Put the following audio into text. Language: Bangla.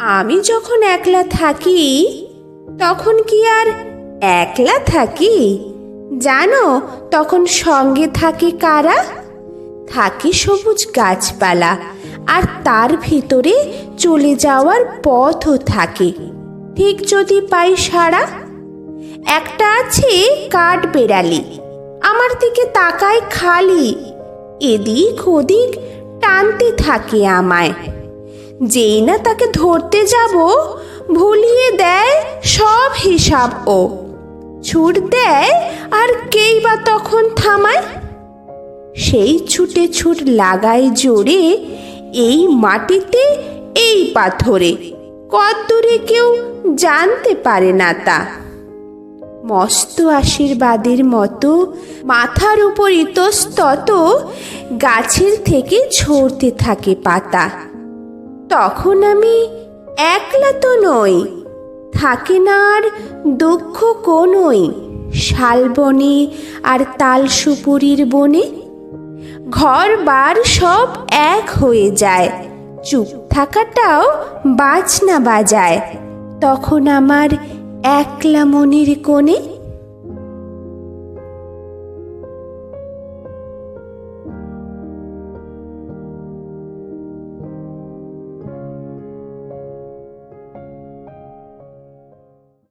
আমি যখন একলা থাকি, তখন কি আর একলা থাকি? জানো, তখন সঙ্গে থাকে কারা? থাকে সবুজ গাছপালা, আর তার ভিতরে চলে যাওয়ার পথও থাকে। ঠিক যদি পাই সারা? একটা আছে কাঠ বেড়ালি, আমার দিকে তাকায় খালি। এদিক ওদিক টানতে থাকে আমায়। যেই না তাকে ধরতে যাব, ভুলিয়ে দেয় সব হিসাব ও। ছুট দেয় আর কেই বা তখন থামায়? সেই ছুটে ছুট লাগায় জোরে, এই মাটিতে, এই পাথরে। কদ্দূরে কেউ জানতে পারে না তা। মস্ত আশীর্বাদের মতো, মাথার উপর ইতস্তত, গাছের থেকে ঝরতে থাকে পাতা। তখন আমি একলা তো নই, থাকে না আর দুঃখ কোনই, শালবনে আর তাল সুপুরির বনে। ঘর বার সব এক হয়ে যায়, চুপ থাকাটাও বাজনা বাজায়, তখন আমার একলা মনের কোণে।